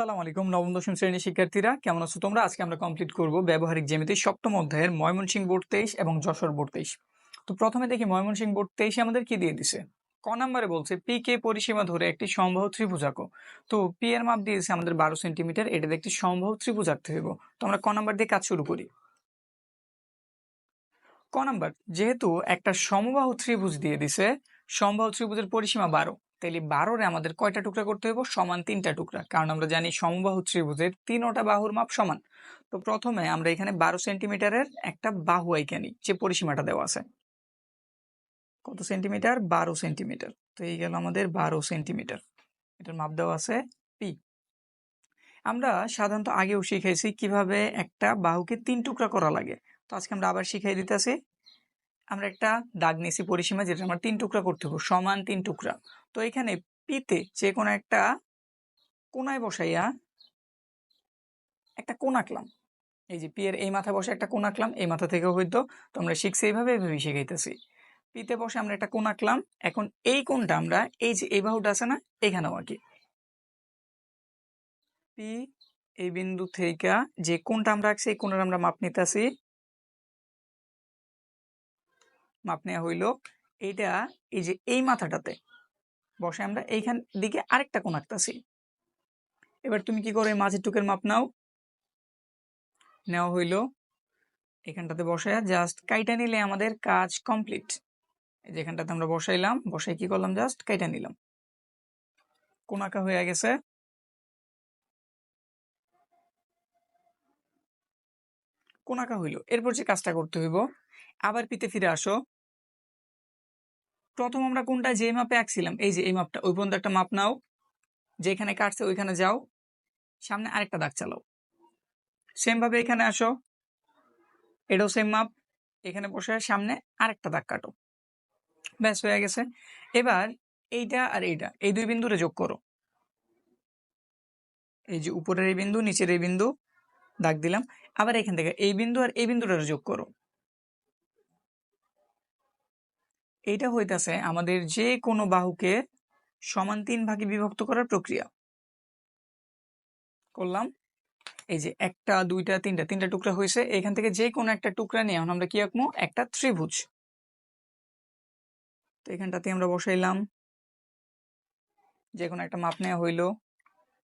সালাম আলাইকুম, নবম, দশম শ্রেণির শিক্ষার্থীরা। কেমন আছো তোমরা? আজকে আমরা কমপ্লিট করব ব্যবহারিক জ্যামিতির সপ্তম অধ্যায়ের ময়মনসিংহ বোর্ড তেইশ এবং যশোর বোর্ড তেইশ। তো প্রথমে দেখি ময়মনসিংহ বোর্ড তেইশে আমাদের কি দিয়ে দিছে? ক নাম্বারে বলছে, পি কে পরিসীমা ধরে একটি সম্ভব ত্রিভুজ আঁকো তো পি এর মাপ দিয়েছে আমাদের বারো সেন্টিমিটার এটাতে একটি সম্ভব ত্রিভুজ আঁকতে হইব তো আমরা ক নাম্বার দিয়ে কাজ শুরু করি। ক নাম্বার, যেহেতু একটা সমবাহু ত্রিভুজ দিয়ে দিছে, সম্ভব ত্রিভুজের পরিসীমা বারো। তাহলে বারোরে আমাদের কয়টা টুকরা করতে হইব? সমান তিনটা টুকরা। কারণ আমরা জানি সমবাহু ত্রিভুজের তিনোটা বাহুর মাপ সমান। তো প্রথমে আমরা এখানে বারো সেন্টিমিটারের একটা বাহু আইকা নিই, যে পরিসীমাটা দেওয়া আছে। কত সেন্টিমিটার? বারো সেন্টিমিটার। তো এই গেল আমাদের বারো সেন্টিমিটার। এটার মাপ দেওয়া আছে পি। আমরা সাধারণত আগেও শিখাইছি কীভাবে একটা বাহুকে তিন টুকরা করা লাগে। তো আজকে আমরা আবার শিখাই দিতেছি আমরা একটা দাগ নিয়েছি পরিসীমা যেটা আমরা তিন টুকরা করতে হবে, সমান তিন টুকরা। তো এখানে পিতে যে কোনো একটা কোনায় বসাইয়া একটা কোন আঁকলাম। এই যে পি এর এই মাথা বসে একটা কোন আঁকলাম, এই মাথা থেকে হইতো, তো আমরা শিখছি এইভাবে এইভাবে শিখাইতেছি পিতে বসে আমরা একটা কোন আঁকলাম, এখন এই কোনটা আমরা এই যে এই বাহুটা আছে না, এখানেও আঁকি। পি এই বিন্দু থেকে যে কোনটা আমরা আঁকছি, এই কোণের আমরা মাপ নিতেছি মাপ নেওয়া হইল। এইটা এই যে এই মাথাটাতে। বসে আমরা এইখান দিকে আরেকটা কোণ আঁকতেছি। এবার তুমি কি করো, এই মাঝের টুকের মাপ নাও। নেওয়া হইল। এখানটাতে বসায় জাস্ট কাইটা নিলে আমাদের কাজ কমপ্লিট যেখানটাতে আমরা বসাইলাম বসাই কি করলাম জাস্ট কাইটা নিলাম। কোন আঁকা হয়ে গেছে। কোন আঁকা হইল। এরপর যে কাজটা করতে হইব আবার পিতে ফিরে আসো। প্রথম আমরা কোনটা? যে মাপে আঁকছিলাম। এই যে, এই মাপটা। ওই পর্যন্ত একটা মাপ নাও। যেখানে কাটছে, ওইখানে যাও। সামনে আরেকটা দাগ চালাও। সেম ভাবে এখানে আসো। এটাও সেম মাপ। এখানে বসে সামনে আরেকটা দাগ কাটো। ব্যাস, হয়ে গেছে। এবার এইটা আর এইটা। এই দুই বিন্দুরে যোগ করো। এই যে, উপরের এই বিন্দু, নিচের এই বিন্দু, দাগ দিলাম। আবার এখান থেকে এই বিন্দু আর এই বিন্দুটা যোগ করো। এইটা হইতাছে আমাদের যে কোনো বাহুকে সমান তিন ভাগে বিভক্ত করার প্রক্রিয়া। করলাম। এই যে একটা, দুইটা, তিনটা তিনটা টুকরা হয়েছে এখান থেকে যে কোনো একটা টুকরা নিয়ে এখন আমরা কি আঁকবো? একটা ত্রিভুজ। তো এখানটাতে আমরা বসাইলাম। যে কোনো একটা মাপ নেওয়া হইল।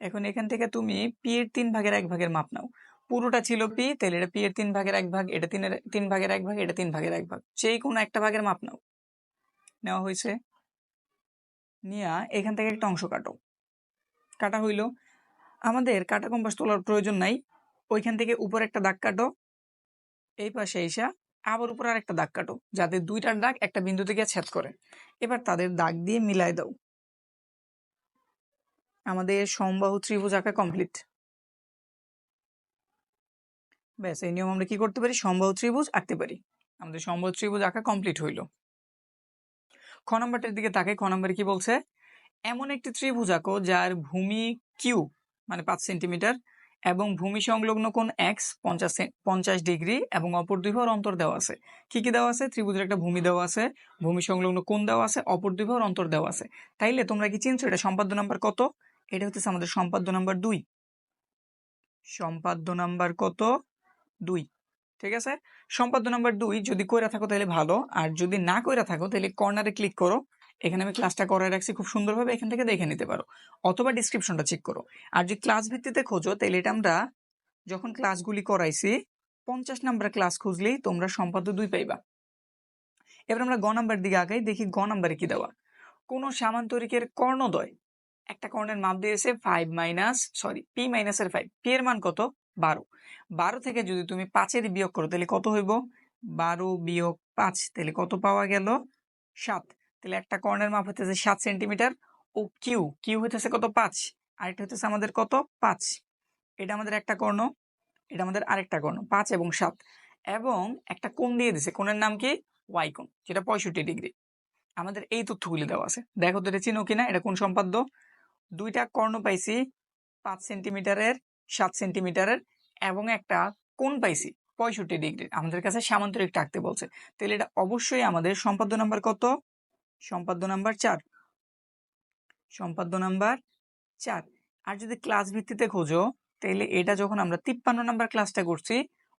এখন এখান থেকে তুমি পি এর তিন ভাগের এক ভাগের মাপ নাও। পুরোটা ছিল পি তাহলে এটা পি এর তিন ভাগের এক ভাগ, এটা তিনের, তিন ভাগের এক ভাগ, এটা তিন ভাগের এক ভাগ। যেই কোনো একটা ভাগের মাপ নাও। নেওয়া হয়েছে। নিয়া এখান থেকে একটা অংশ কাটো। কাটা হইল, আমাদের কাটা কম্পাস তোলার প্রয়োজন নাই, ওইখান থেকে উপরে একটা দাগ কাটো, এই পাশে এসা আবার উপরে আর একটা দাগ কাটো, যাতে দুইটার দাগ একটা বিন্দু থেকে ছেদ করে। এবার তাদের দাগ দিয়ে মিলাই দাও। আমাদের সমবাহু ত্রিভুজ আঁকা কমপ্লিট। ব্যাস, এই নিয়ম আমরা কি করতে পারি? সমবাহু ত্রিভুজ আঁকতে পারি। আমাদের সমবাহু ত্রিভুজ আঁকা কমপ্লিট হইল। খ নম্বরটার দিকে তাকে খ নম্বরে কি বলছে? এমন একটি ত্রিভুজ আঁকো যার ভূমি কিউ মানে পাঁচ সেন্টিমিটার, এবং ভূমি সংলগ্ন কোণ এক্স পঞ্চাশ পঞ্চাশ ডিগ্রি, এবং অপর দুই ভর অন্তর দেওয়া আছে। কি কি দেওয়া আছে? ত্রিভুজের একটা ভূমি দেওয়া আছে, ভূমি সংলগ্ন কোণ দেওয়া আছে, অপর দুই ভর অন্তর দেওয়া আছে। তাইলে তোমরা কি চিনছো এটা সম্পাদ্য নাম্বার কত? এটা হচ্ছে আমাদের সম্পাদ্য নাম্বার দুই। সম্পাদ্য নাম্বার কত? দুই। ঠিক আছে? সম্পাদ্য নাম্বার দুই, যদি কইরা থাকো তাহলে ভালো। আর যদি না কইরা থাকো তাহলে কর্নারে ক্লিক করো। এখানে আমি ক্লাসটা করে রাখছি, খুব সুন্দরভাবে এখান থেকে দেখে নিতে পারো। অথবা ডিসক্রিপশনটা চেক করো। আর যদি ক্লাস ভিত্তিতে খোঁজো তাহলে এটা আমরা যখন ক্লাসগুলি করাইছি, পঞ্চাশ নাম্বার ক্লাস খুঁজলেই তোমরা সম্পাদ্য দুই পাইবা। এবার আমরা গ নাম্বার দিকে আগাই, দেখি গ নাম্বারে কি দেওয়া। কোন সামান্তরিকের কর্ণদয় একটা কর্ণের মাপ দিয়েছে ফাইভ মাইনাস সরি পি মাইনাসের ফাইভ পি এর মান কত? বারো। বারো থেকে যদি তুমি পাঁচের বিয়োগ করো, তাহলে কত হইব? বারো বিয়োগ পাঁচ, তাহলে কত পাওয়া গেল? সাত। তাহলে একটা কর্ণের মাপ হইতেছে সাত সেন্টিমিটার ও কিউ কিউ হইতেছে কত? পাঁচ। আরেকটা হইতেছে আমাদের কত? পাঁচ। এটা আমাদের একটা কর্ণ, এটা আমাদের আরেকটা কর্ণ, পাঁচ এবং সাত। এবং একটা কোণ দিয়ে দিছে, কোণের নাম কি? ওয়াই কোণ, যেটা পঁয়ষট্টি ডিগ্রি। আমাদের এই তথ্যগুলি দেওয়া আছে। দেখো তো এটা চিনো কিনা? এটা কোন সম্পাদ্য? দুইটা কর্ণ পাইছি পাঁচ সেন্টিমিটারের সাত সেন্টিমিটারের এবং একটা কোন পাইছি, পঁয়ষট্টি ডিগ্রি। আমাদের কাছে সামান্তরিক টাকতে বলছে। তাহলে এটা অবশ্যই আমাদের সম্পাদ্য নাম্বার কত? সম্পাদ্য নাম্বার চার। সম্পাদ্য নাম্বার চার। আর যদি ক্লাস ভিত্তিতে খোঁজো, তাহলে এটা যখন আমরা তিপ্পান্ন নাম্বার ক্লাসটা করছি,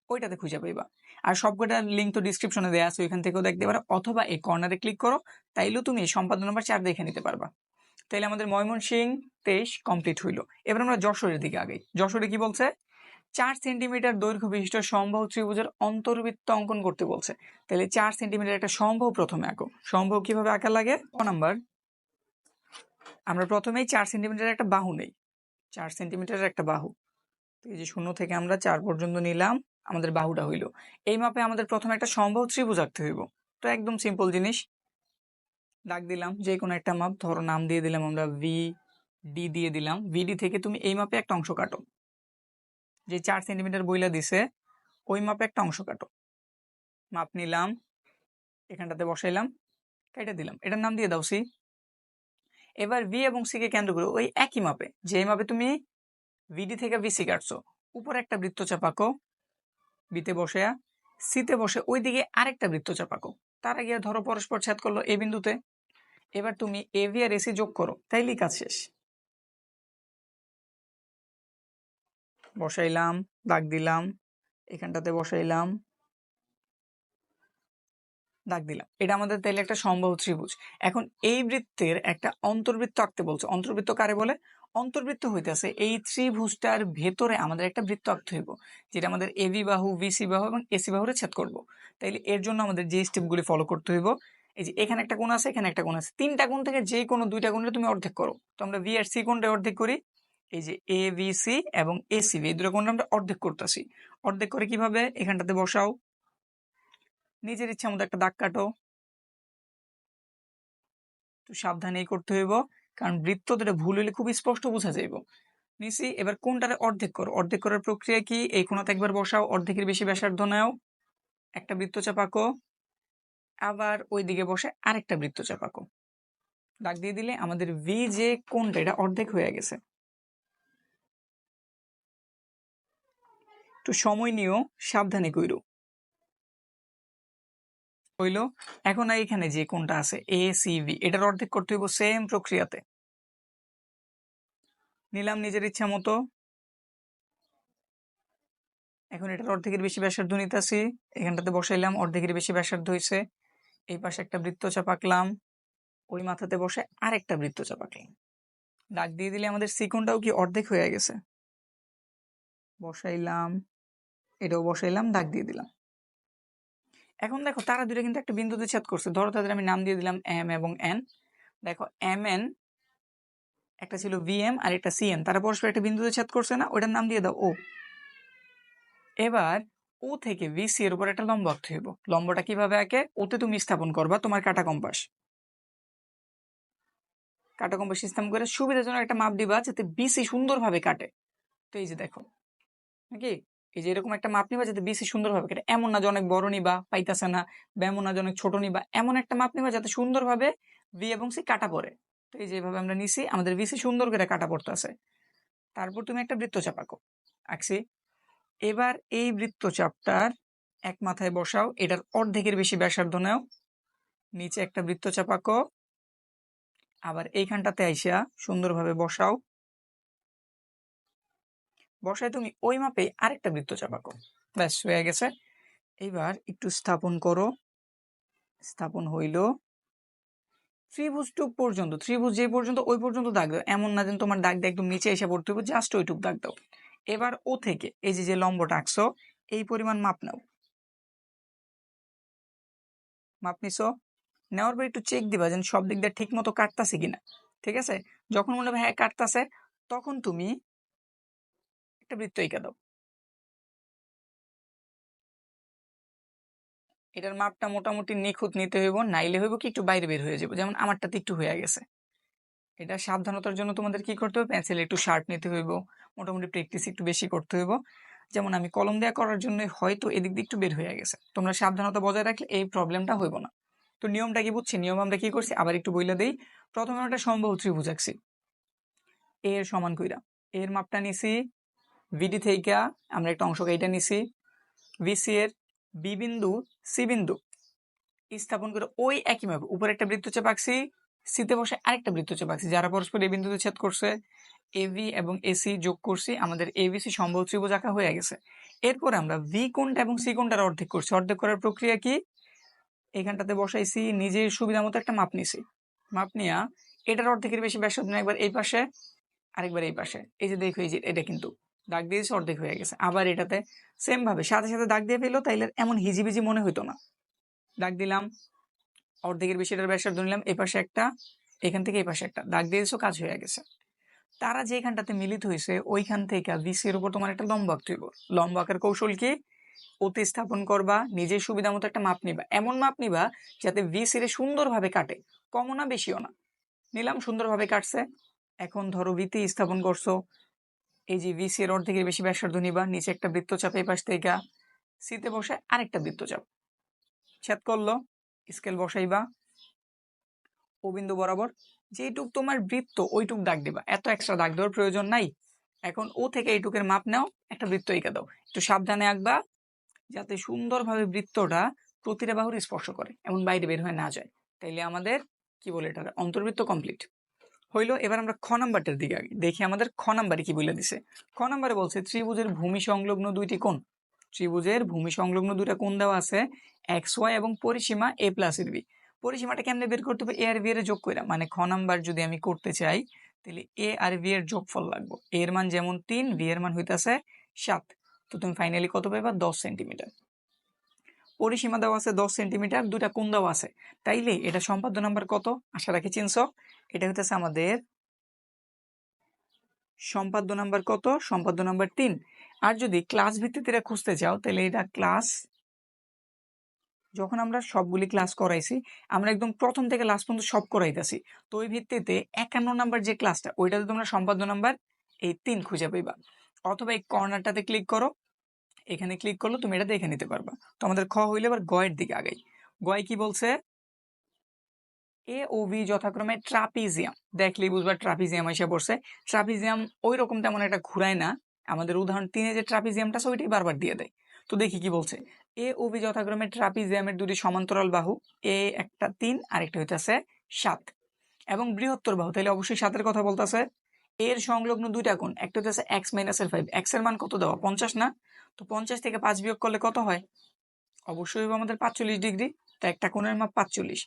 ওইটাতে খুঁজে পাইবা। আর সবকটার লিঙ্ক তো ডিসক্রিপশনে দেওয়া আছে, ওইখান থেকেও দেখতে পারো। অথবা এই কর্নারে ক্লিক করো, তাইলেও তুমি সম্পাদন নাম্বার চার দেখে নিতে পারবা। তাইলে আমাদের ময়মনসিং তেইশ কমপ্লিট হইল। এবার আমরা যশোরের দিকে আগে যশোরে কি বলছে? চার সেন্টিমিটার দৈর্ঘ্য বিশিষ্ট সম্ভব ত্রিভুজের অন্তর্বৃত্ত অঙ্কন করতে বলছে। তাহলে চার সেন্টিমিটার একটা সম্ভব প্রথমে আঁকো। সম্ভব কীভাবে আঁকা লাগে? ক নাম্বার? আমরা প্রথমেই চার সেন্টিমিটার একটা বাহু নেই। চার সেন্টিমিটারের একটা বাহু। এই যে শূন্য থেকে আমরা চার পর্যন্ত নিলাম, আমাদের বাহুটা হইল। এই মাপে আমাদের প্রথমে একটা সম্ভব ত্রিভুজ আঁকতে হইব। তো একদম সিম্পল জিনিস। দাগ দিলাম, যে কোনো একটা মাপ, ধরো নাম দিয়ে দিলাম আমরা ভি ডি দিয়ে দিলাম। ভিডি থেকে তুমি এই মাপে একটা অংশ কাটো। যে চার সেন্টিমিটার বইলা দিছে, ওই মাপে একটা অংশ কাটো। মাপ নিলাম, এখানটাতে বসাইলাম, কেটে দিলাম। এটার নাম দিয়ে দাও সি এবার ভি এবং সিকে কেন্দ্র করে ওই একই মাপে, যে মাপে তুমি ভিডি থেকে ভিসি কাটছো, উপরে একটা বৃত্ত চাপাকো বিতে বসে সিতে বসে ওই দিকে আরেকটা বৃত্ত চাপাকো। তার আগে ধরো পরস্পর ছেদ করল এ বিন্দুতে। এবার তুমি এভি আর এসি যোগ করো, তাইলেই কাজ শেষ। বসাইলাম, দাগ দিলাম, এখানটাতে বসাইলাম, দাগ দিলাম। এটা আমাদের তাইলে একটা সম্ভব ত্রিভুজ। এখন এই বৃত্তের একটা অন্তর্বৃত্ত আঁকতে বলছে। অন্তর্বৃত্ত কারে বলে? অন্তর্বৃত্ত হইতেছে এই ত্রিভুজটার ভেতরে আমাদের একটা বৃত্ত আঁকতে হইব, যেটা আমাদের এবি বাহু বিসি বাহু এবং এসি বাহুরে ছেদ করব। তাইলে এর জন্য আমাদের যে স্টেপগুলি ফলো করতে হইব এই যে এখানে একটা কোণ আছে, এখানে একটা কোণ আছে। তিনটা কোণ থেকে যে কোনো দুইটা কোণে তুমি অর্ধেক করো। তো আমরা ভি আর সি কোণটা অর্ধেক করি? এই যে এ বি সি এবং এসি এই দুটো কোণটা আমরা অর্ধেক করতেছি। অর্ধেক করে কীভাবে? এখানটাতে বসাও। নিজের ইচ্ছা মতো একটা দাগ কাটো। তো সাবধানেই করতে হইব, কারণ বৃত্ত এটা ভুল হইলে খুব স্পষ্ট বোঝা যাইব। নিছি এবার কোনটারে অর্ধেক করো? অর্ধেক করার প্রক্রিয়া কি? এই কোনাতে একবার বসাও, অর্ধেকের বেশি ব্যাসার্ধ নাও। একটা বৃত্ত চাপাকো। আবার ওই দিকে বসে আরেকটা বৃত্ত চাপাকো দাগ দিয়ে দিলে আমাদের ভি যে কোনটা? এটা অর্ধেক হয়ে গেছে। একটু সময় নিও, সাবধানে কইরো। হইল এখন এখানে যে কোনটা আছে? এ সি ভি এটার অর্ধেক করতে হইব সেম প্রক্রিয়াতে। নিলাম নিজের ইচ্ছা মতো। এখন এটার অর্ধেকের বেশি ব্যাসার্ধ নিতেছি এখানটাতে বসাইলাম, অর্ধেকের বেশি ব্যাসার্ধ হয়েছে এই পাশে একটা বৃত্ত চাপাকলাম, ওই মাথাতে বসে আরেকটা বৃত্ত চাপাকলাম। দাগ দিয়ে দিলে আমাদের সিকোনটাও কি অর্ধেক হয়ে গেছে? বসাইলাম, এটাও বসাইলাম দাগ দিয়ে দিলাম। এখন দেখো তারা দুটো কিন্তু একটা বিন্দুতে ছেদ করছে। ধরো তাদের আমি নাম দিয়ে দিলাম এম এবং এন। দেখো এম, এন, একটা ছিল ভিএম আর একটা সিএম তারা পরস্পর একটা বিন্দুতে ছেদ করছে না, ওটার নাম দিয়ে দাও ও। এবার ও থেকে ভিসি এর উপর একটা লম্ব আঁকতে হইব। লম্বটা কীভাবে আঁকে? ওতে তুমি স্থাপন করবা তোমার কাটা কম্পাস কাটা কম্পাস স্থাপন করে সুবিধাজনক একটা মাপ দিবা যাতে বিসি সুন্দরভাবে কাটে। তো এই যে দেখো, নাকি? এই যে এরকম একটা মাপ নিবা যাতে বিসি সুন্দরভাবে কাটে। এমন না যে অনেক বড় নিবা, পাইতাছে না, বা এমন না যে অনেক ছোট নিবা, এমন একটা মাপ নিবা যাতে সুন্দরভাবে ভি এবং সি কাটা পড়ে। তো এই যেভাবে আমরা নিছি, আমাদের বিসি সুন্দর করে কাটা পড়তেছে। তারপর তুমি একটা বৃত্ত চাপাকো। আঁকছি। এবার এই বৃত্তচাপটার এক মাথায় বসাও, এটার অর্ধেকের বেশি ব্যাসার্ধ নাও, নিচে একটা বৃত্ত চাপাকো আবার এইখানটাতে আইসা সুন্দরভাবে বসাও। বসায় তুমি ওই মাপে আরেকটা বৃত্ত চাপাকো ব্যাস, হয়ে গেছে। এবার একটু স্থাপন করো। স্থাপন হইল ত্রিভুজ টুক পর্যন্ত, ত্রিভুজ যে পর্যন্ত ওই পর্যন্ত দাগ দাও। এমন না যেন তোমার দাগ দিয়ে একদম নিচে এসে পড়তে হবে জাস্ট ওইটুক দাগ দাও। এবার ও থেকে, এই যে যে লম্বটা আঁকছো, এই পরিমাণ মাপ নাও। মাপ নিছো? নেওয়ার পর একটু চেক দিবা যেন সব দিক দিয়ে ঠিক মতো কাটতাছে কিনা, ঠিক আছে? যখন মনে হবে হ্যাঁ কাটতাছে, তখন তুমি একটা বৃত্ত এঁকে দাও। এটার মাপটা মোটামুটি নিখুঁত নিতে হইব, নাইলে হইব কি একটু বাইরে বের হয়ে যাব যেমন আমারটাতে একটু হয়ে গেছে। এটা সাবধানতার জন্য তোমাদের কি করতে হবে? পেন্সিল একটু শার্প নিতে হইব। মোটামুটি প্র্যাকটিস একটু বেশি করতে হইব। যেমন আমি কলম দেয়া করার জন্য হয়তো এদিক দিয়ে একটু বের হয়ে গেছে। তোমরা সাবধানতা বজায় রাখলে এই প্রবলেমটা হইব না। তো নিয়মটা কি বুঝছি? নিয়ম আমরা কি করছি? আবার একটু বইলে দেই। প্রথমে আমরা সম্ভব ত্রিভুজ আঁকছি। এর সমান কইরা। এর মাপটা নিছি। ভিডি থেকে আমরা একটা অংশ এইটা নিছি। ভিসি এর বি বিন্দু সি বিন্দু। স্থাপন করে ওই একই মাপে উপরে একটা বৃত্তচাপ আঁকছি। সিতে বসে আরেকটা বৃত্তচাপ আঁকছি যারা পরস্পর এই বিন্দুতে ছেদ করছে এবি এবং এসি যোগ করছি, আমাদের এবিসি সম্ভব ত্রিভুজ আঁকা হয়ে গেছে। এরপর আমরা ভি কোণটা এবং সি কোণটার অর্ধেক করছি। অর্ধেক করার প্রক্রিয়া কি? এখানটাতে বসাইছি, নিজের সুবিধা মতো একটা মাপ নিছি। মাপ নিয়া এটার অর্ধেকের বেশি ব্যাসার্ধ একবার এই পাশে, আরেকবার এই পাশে। এই যে দেখো, এই যে এটা কিন্তু দাগ দিয়েছে, অর্ধেক হয়ে গেছে। আবার এটাতে সেম ভাবে সাথে সাথে দাগ দিয়ে ফেলল তাইলে এমন হিজিবিজি মনে হইতো না। দাগ দিলাম অর্ধেকের বেশি এটার ব্যাসার্ধ নিলাম এই পাশে একটা, এখান থেকে এই পাশে একটা। দাগ দিয়ে দিয়েছ, কাজ হয়ে গেছে। তারা যেখানটাতে মিলিত হয়েছে, ওইখান থেকে ভিসির উপর তোমার একটা লম্ব আঁকতে হইব লম্ব আঁকার কৌশল কি? অতি স্থাপন করবা, নিজের সুবিধা মতো একটা মাপ নিবা। এমন মাপ নিবা যাতে ভিসিরে সুন্দরভাবে কাটে। কমও না, বেশিও না। নিলাম, সুন্দরভাবে কাটছে। এখন ধরো ভিতে স্থাপন করছ। এই যে ভিসি এর অর্ধেকের বেশি ব্যাসার্ধ নিবা, নিচে একটা বৃত্তচাপ এই পাশ থেকে সিতে বসে আরেকটা বৃত্তচাপ। ছেদ করল। স্কেল বসাইবা। ও বিন্দু বরাবর। যেটুক তোমার বৃত্ত, ওইটুক দাগ দিবা। এত এক্সট্রা দাগ দেওয়ার প্রয়োজন নাই। এখন ও থেকে এইটুকের মাপ নাও, একটা বৃত্ত এঁকে দাও। একটু সাবধানে আঁকবা, যাতে সুন্দরভাবে বৃত্তটা প্রতিটা বাহুর স্পর্শ করে, এমন বাইরে বের হয়ে না যায়। তাইলে আমাদের, কি বলে এটা অন্তর্বৃত্ত কমপ্লিট হইল, এবার আমরা খ নাম্বারটার দিকে দেখি, আমাদের খ নাম্বারে কি বলে দিছে। খ নাম্বারে বলছে, ত্রিভুজের ভূমি সংলগ্ন দুইটি কোণ। ত্রিভুজের ভূমি সংলগ্ন দুইটা কোণ দেওয়া আছে, এক্স ওয়াই এবং পরিসীমা এ প্লাস এর বি। পরিসীমাটা কেমনে বের করতে হবে? এ আর বি এর যোগ করে মানে খ নাম্বার যদি আমি করতে চাই, তাহলে এ আর বি এর যোগফল লাগবে। এর মান যেমন তিন, বি এর মান হইতাছে সাত। তো তুমি ফাইনালি কত পাইবা? দশ সেন্টিমিটার। পরিসীমা দেওয়া আছে দশ সেন্টিমিটার দুটা কোণ দেওয়া আছে। তাইলে এটা সম্পাদ্য নাম্বার কত? আশা রাখি চিনছ। এটা হইতেছে আমাদের সম্পাদ্য নাম্বার কত? সম্পাদ্য নাম্বার তিন। আর যদি ক্লাস ভিত্তিতে এটা খুঁজতে চাও তাহলে এটা ক্লাস যখন আমরা সবগুলি ক্লাস করাইছি, আমরা একদম প্রথম থেকে লাস্ট পর্যন্ত সব করাইতেছি। তো ওই ভিত্তিতে একান্ন নাম্বার যে ক্লাসটা ওইটাতে তোমরা সম্পাদ্য নাম্বার এই তিন খুঁজে পাইবা। অথবা এই কর্নারটাতে ক্লিক করো, এখানে ক্লিক করলে তুমি এটা দেখে নিতে পারবা। তো আমাদের খ হইলে এবার গয়ের দিকে আগাই। গয় কি বলছে? এ ও বি যথাক্রমে ট্রাপিজিয়াম দেখলেই বুঝবা ট্রাপিজিয়াম এসে পড়ছে। ট্রাপিজিয়াম ওই রকম তেমন একটা ঘুরায় না। আমাদের উদাহরণ তিনে যে ট্রাপিজিয়ামটা আছে ওইটাই বারবার দিয়ে দেয়। তো দেখি কি বলছে। এ ও বি যথাক্রমে ট্রাপিজিয়ামের দুটি সমান্তরাল বাহু, এ একটা তিন আর একটা হইতেছে সাত। এবং বৃহত্তর বাহু তাহলে অবশ্যই সাতের কথা বলতেছে। এর সংলগ্ন দুইটা কোণ, একটা হচ্ছে এক্স মাইনাস এর ফাইভ। এক্সের মান কত দেওয়া? পঞ্চাশ না? তো পঞ্চাশ থেকে পাঁচ বিয়োগ করলে কত হয়? অবশ্যই আমাদের পাঁচচল্লিশ ডিগ্রি। তো একটা কোণের মাপ পাঁচচল্লিশ।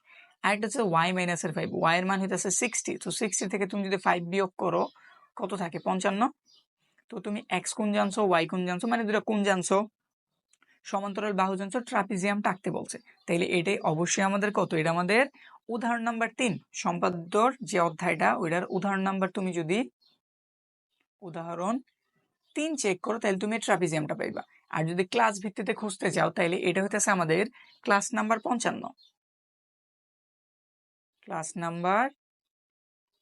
আরেকটা হচ্ছে ওয়াই মাইনাস এর ফাইভ। ওয়াই এর মান হইতেছে সিক্সটি। তো সিক্সটি থেকে তুমি যদি ফাইভ বিয়োগ করো, কত থাকে? পঞ্চান্ন। তো তুমি এক্স কোণ জানছো ওয়াই কোণ জানছো মানে দুটা কোণ জানছো? সমান্তরাল বাহু জানছো, ট্রাপিজিয়াম টাকতে বলছে। তাইলে এটাই অবশ্যই আমাদের কত? এটা আমাদের উদাহরণ নাম্বার তিন। সম্পাদ্যর যে অধ্যায়টা, ওইটার উদাহরণ নাম্বার তুমি যদি উদাহরণ তিন চেক করো তাহলে তুমি ট্রাপিজিয়ামটা পাইবা। আর যদি ক্লাস ভিত্তিতে খুঁজতে চাও তাহলে এটা হইতেছে আমাদের ক্লাস নাম্বার পঞ্চান্ন। ক্লাস নাম্বার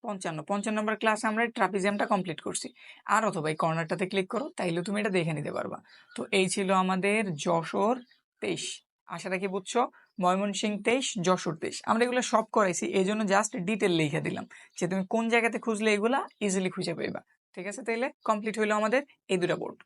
পঞ্চান্ন পঞ্চান্ন নম্বর ক্লাসে আমরা এই ট্রাপিজিয়ামটা কমপ্লিট করছি। আর অথবা এই কর্নারটাতে ক্লিক করো, তাইলে তুমি এটা দেখে নিতে পারবা। তো এই ছিল আমাদের যশোর তেইশ। আশা রাখি বুঝছ ময়মনসিং তেইশ, যশোর তেইশ। আমরা এগুলো সব করাইছি এই জন্য জাস্ট ডিটেল লিখে দিলাম, যে তুমি কোন জায়গাতে খুঁজলে এগুলা ইজিলি খুঁজে পাইবা। ঠিক আছে, তাইলে কমপ্লিট হইল আমাদের এই দুটা বোর্ড